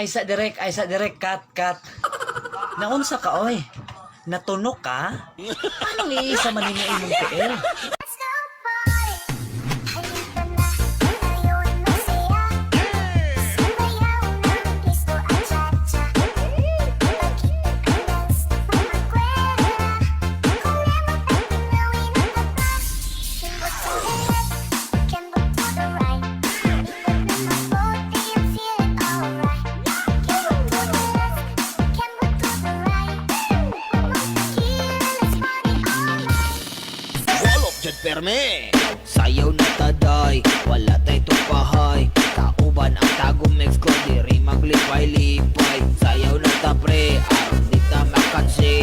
Ay sa direk, ay sa direk, kat, kat. Naunsa ka, oy? Natunok ka? Anong iisa man ninyo imong tiil? Jud perme. Sayaw na taday Wala tay tupahay. Kauban ang tagong mix ko Diri maglipay-lipay. Sayaw na ta pre Aron di ta makansi